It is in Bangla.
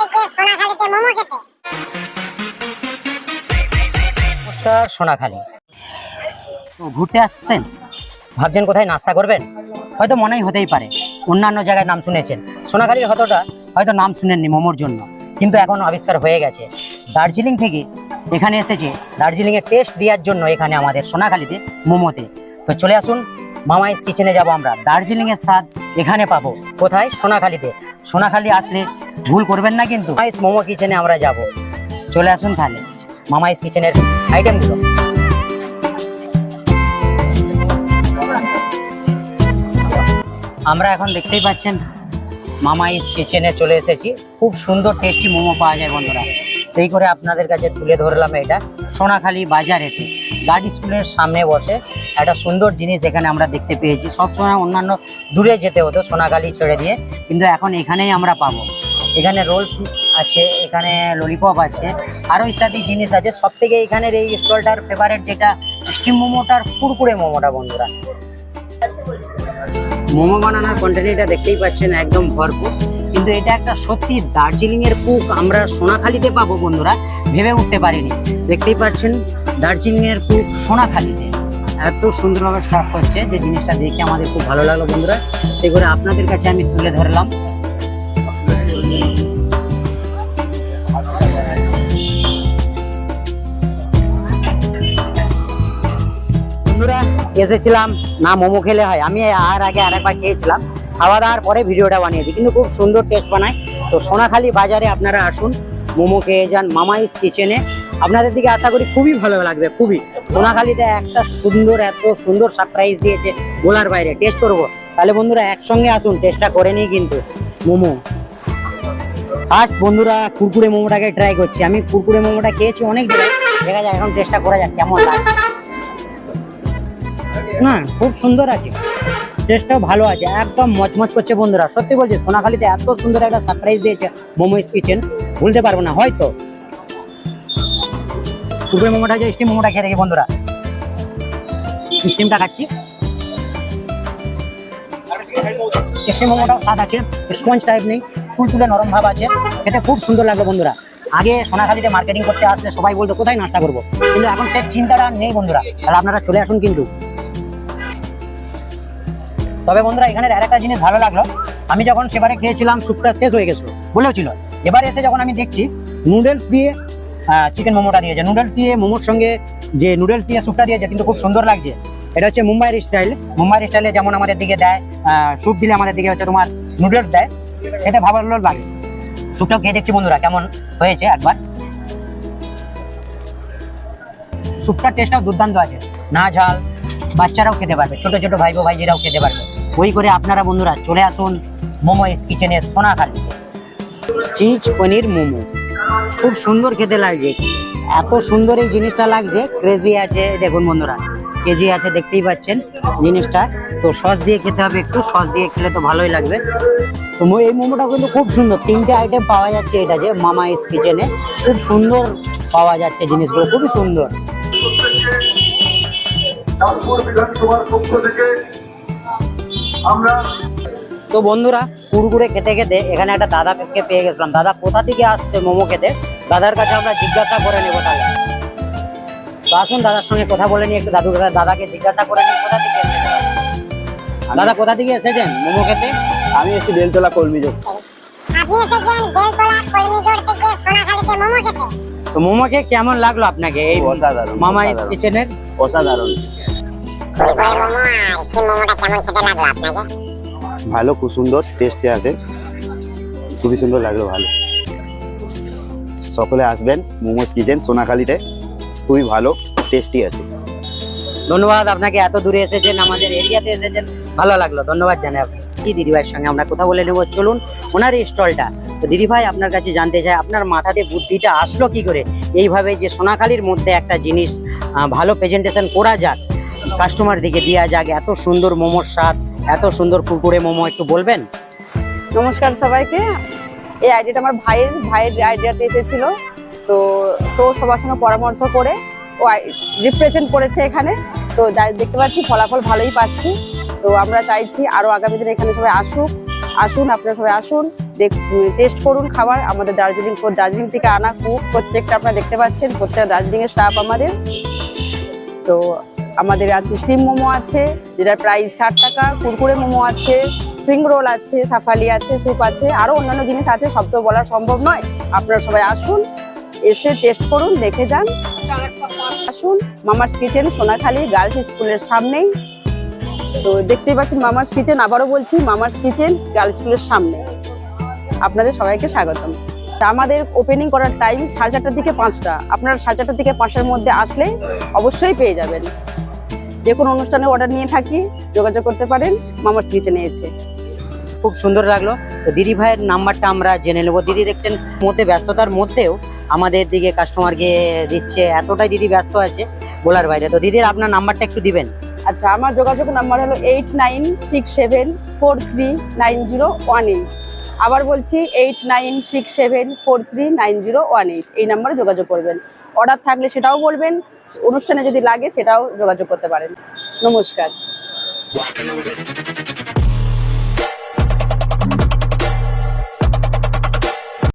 থেকে সোনাখালীতে মোমো খেতে। সোনাখালী। ঘুরতে আসছেন? ভাবছেন কোথায় নাস্তা করবেন? হয়তো মনেই হতেই পারে, অন্যান্য জায়গায় নাম শুনেছেন। সোনাখালীর হতটা হয়তো নাম শুনেননি মোমোর জন্য, কিন্তু এখন আবিষ্কার হয়ে গেছে। দার্জিলিং থেকে এখানে এসেছে দার্জিলিংয়ের টেস্ট দেওয়ার জন্য এখানে আমাদের সোনাখালীতে মোমোতে। তো চলে আসুন, মামাইস কিচেনে যাব আমরা। দার্জিলিংয়ের স্বাদ এখানে পাবো, কোথায়? সোনাখালীতে। সোনাখালী আসলে ভুল করবেন না কিন্তু। মামাইস মোমো কিচেনে আমরা যাব। চলে আসুন তাহলে। মামাইস কিচেনের আইটেমগুলো আমরা এখন দেখতেই পাচ্ছেন, মামাইস কিচেনে চলে এসেছি। খুব সুন্দর টেস্টি মোমো পাওয়া যায় বন্ধুরা। সেই করে আপনাদের কাছে তুলে ধরলাম এটা। সোনাখালী বাজারেতে। গার্ড স্কুলের সামনে বসে একটা সুন্দর জিনিস এখানে আমরা দেখতে পেয়েছি। সবসময় অন্যান্য দূরে যেতে হতো সোনাখালী ছেড়ে দিয়ে, কিন্তু এখন এখানেই আমরা পাবো। এখানে রোলস আছে, এখানে ললিপপ আছে আরও ইত্যাদি জিনিস আছে। সব থেকে এখানের এই স্টলটার ফেভারেট যেটা স্টিম মোমোটার কুরকুরে মোমোটা, বন্ধুরা। মোমো বানানোর কন্টেনারটা দেখতেই পাচ্ছেন, একদম ভরপুর। কিন্তু এটা একটা সত্যি দার্জিলিংয়ের কুক আমরা সোনাখালীতে পাবো, বন্ধুরা। ভেবে উঠতে পারিনি। দেখতেই পাচ্ছেন দার্জিলিং এর কুক সোনাখালীতে এত সুন্দরভাবে সার্ভ করছে যে জিনিসটা দেখে আমাদের খুব ভালো লাগল বন্ধুরা। সেই করে আপনাদের কাছে আমি তুলে ধরলাম। বন্ধুরা, এসেছিলাম, না মোমো খেলে হয়। আমি আর আগে আরেকবার খেয়েছিলাম। খাওয়া দাওয়ার পরে ভিডিওটা বানিয়েছি, কিন্তু খুব সুন্দর টেস্ট বানায়। তো সোনাখালী বাজারে আপনারা আসুন মোমো খেয়ে যান মামাইস কিচেনে আপনাদের দিকে আশা করি খুবই ভালো লাগবে, খুবই। সোনাখালীতে একটা সুন্দর, এত সুন্দর সারপ্রাইজ দিয়েছে বলার বাইরে। টেস্ট করব। তাহলে বন্ধুরা, একসঙ্গে আসুন টেস্টটা করে নিই কিন্তু। মোমো। ফার্স্ট বন্ধুরা, কুরকুরে মোমোটাকে ট্রাই করছি। আমি কুরকুরে মোমোটা খেয়েছি অনেক জায়গায় দেখা যায় এখন টেস্টটা করা যাক, কেমন লাগে। না, খুব সুন্দর আছে। টেস্টটাও ভালো আছে, একদম মচমচ করছে বন্ধুরা। সত্যি বলছি, সোনাখালীতে এত সুন্দর একটা সারপ্রাইজ দিয়েছে মোমোস কিচেন ভুলতে পারব না, হয়তো। কুরকুরে মোমোটা যে স্টিম মোমোটা খেয়ে দেখি বন্ধুরা। স্টিমটা খাচ্ছি। মোমোটাও স্বাদ আছে স্পঞ্জ টাইপ নেই তুলতুলে নরম ভাব আছে, খেতে খুব সুন্দর লাগল, বন্ধুরা। আগে সোনাখালীতে মার্কেটিং করতে আসলে সবাই বলতো, কোথায় নাস্তা করব? কিন্তু এখন সে চিন্তাটা নেই, বন্ধুরা। তাহলে আপনারা চলে আসুন কিন্তু। তবে বন্ধুরা, এখানে আরেকটা জিনিস ভালো লাগল। আমি যখন সেবারে খেয়েছিলাম, স্যুপটা শেষ হয়ে গেছিল। বলেও ছিল। এবারে এসে যখন আমি দেখছি নুডলস দিয়ে চিকেন মোমোটা দিয়েছে। নুডলস দিয়ে, মোমোর সঙ্গে যে নুডলস দিয়ে স্যুপটা দিয়েছে, কিন্তু খুব সুন্দর লাগছে। এটা হচ্ছে মুম্বাইয়ের স্টাইল মুম্বাইয়ের স্টাইলে যেমন আমাদের দিকে দেয় স্যুপ দিলে আমাদের দিকে হচ্ছে তোমার নুডলস দেয়, খেতে ভালো লাগে। স্যুপটাও খেয়ে দেখছি বন্ধুরা, কেমন হয়েছে একবার। স্যুপটার টেস্টটাও দুর্দান্ত আছে। না ঝাল, বাচ্চারাও খেতে পারবে, ছোট ছোট ভাই ভাইজিরাও খেতে পারবে। ওই করে আপনারা বন্ধুরা চলে আসুন মোমো কিচেনে সোনাখালি চিজ পনির মোমো। খুব সুন্দর খেতে লাগছে। এত সুন্দর এই জিনিসটা লাগছে ক্রেজি আছে। দেখুন বন্ধুরা কেজি আছে, দেখতেই পাচ্ছেন জিনিসটা। তো সস দিয়ে খেতে হবে একটু, সস দিয়ে খেলে তো ভালোই লাগবে। তো এই মোমোটা কিন্তু খুব সুন্দর। তিনটে আইটেম পাওয়া যাচ্ছে এটা যে মামা ইস কিচেনে খুব সুন্দর পাওয়া যাচ্ছে জিনিসগুলো, খুবই সুন্দর। আমরা তো বন্ধুরা কুরকুরে খেতে খেতে এখানে একটা দাদাকে পেয়ে গেছিলাম। দাদা কোথা থেকে আসছে মোমো খেতে? দাদার কাছে আমরা জিজ্ঞাসা করে নেব তাহলে। তো আসুন দাদার সঙ্গে কথা বলে নিই একটু দাদু দাদাকে জিজ্ঞাসা করে নিই কোথা থেকে দাদা কোথা থেকে এসেছেন মোমো খেতে? আমি এসেছি বেলতলা কর্মীযোগ আপনি এসেছেন বেলতলা কলমিজোড় থেকে সোনাখালীতে মোমো খেতে? তো মোমো খেয়ে কেমন লাগল আপনাকে এই অসাধারণ, মামা অসাধারণ। কিচেনের অসাধারণ। মোমো আর স্টিম মোমোটা কেমন খেতে লাগল আপনাকে? ভালো, খুব সুন্দর টেস্টে আছে। খুবই সুন্দর লাগল ভালো। সকলে আসবেন মোমোস কিচেন সোনাখালীতে। খুবই ভালো টেস্টি আছে। ধন্যবাদ, আপনাকে এত দূরে এসেছেন, আমাদের এরিয়াতে এসেছেন। ভালো লাগল, ধন্যবাদ জানাই কি দিদিভাইয়ের সঙ্গে আমরা কথা বলে নেব? চলুন, ওনার এই স্টলটা। তো দিদিভাই আপনার কাছে জানতে চাই, আপনার মাথাতে বুদ্ধিটা আসলো কি করে? এইভাবে যে সোনাখালীর মধ্যে একটা জিনিস ভালো প্রেজেন্টেশন করা যাক কাস্টমার দিকে দেওয়া যাক, এত সুন্দর মোমোর স্বাদ এত সুন্দর কুকুরে মোমো একটু বলবেন? নমস্কার সবাইকে। এই আইডিয়াটা আমার ভাইয়ের ভাইয়ের যে আইডিয়াতে এসেছিল, তো তো সবার সঙ্গে পরামর্শ করে ও রিপ্রেজেন্ট করেছে এখানে। তো দেখতে পাচ্ছি ফলাফল ভালোই পাচ্ছি। তো আমরা চাইছি আরও আগামী দিনে এখানে সবাই আসুক, আসুন, আপনারা সবাই আসুন টেস্ট করুন খাবার। আমাদের দার্জিলিং দার্জিলিং থেকে আনা কুক প্রত্যেকটা আপনারা দেখতে পাচ্ছেন, প্রত্যেকটা দার্জিলিংয়ের স্টাফ আমাদের। তো আমাদের আছে স্টিম মোমো আছে, যেটার প্রাইস ষাট টাকা, কুরকুরে মোমো আছে স্প্রিং রোল আছে সাফালি আছে স্যুপ আছে আরও অন্যান্য জিনিস আছে, সব তো বলা সম্ভব নয়। আপনারা সবাই আসুন, এসে টেস্ট করুন, দেখে যান। আসুন মামার্স কিচেন সোনাখালী গার্লস স্কুলের সামনেই। তো দেখতেই পাচ্ছেন মামার্স কিচেন আবারও বলছি মামার্স কিচেন গার্লস স্কুলের সামনে। আপনাদের সবাইকে স্বাগতম। তা আমাদের ওপেনিং করার টাইম সাড়ে চারটার থেকে পাঁচটা। আপনারা সাড়ে চারটার থেকে পাঁচটার মধ্যে আসলে অবশ্যই পেয়ে যাবেন। যে কোনো অনুষ্ঠানে অর্ডার নিয়ে থাকি যোগাযোগ করতে পারেন মামার্স কিচেনে এসে। খুব সুন্দর লাগল। তো দিদি ভাইয়ের নাম্বারটা আমরা জেনে নেব। দিদি দেখছেন মধ্যে ব্যস্ততার মধ্যেও আমাদের দিকে কাস্টমারকে দিচ্ছে এতটাই দিদি ব্যস্ত আছে বলার বাইরে। তো দিদির আপনার নাম্বারটা একটু দিবেন। আচ্ছা আমার যোগাযোগ নাম্বার হলো eight nine six seven four three nine zero one eight আবার বলছি eight nine six seven four three nine zero one eight এই নাম্বারে যোগাযোগ করবেন। অর্ডার থাকলে সেটাও বলবেন অনুষ্ঠানে যদি লাগে সেটাও যোগাযোগ করতে পারেন। নমস্কার।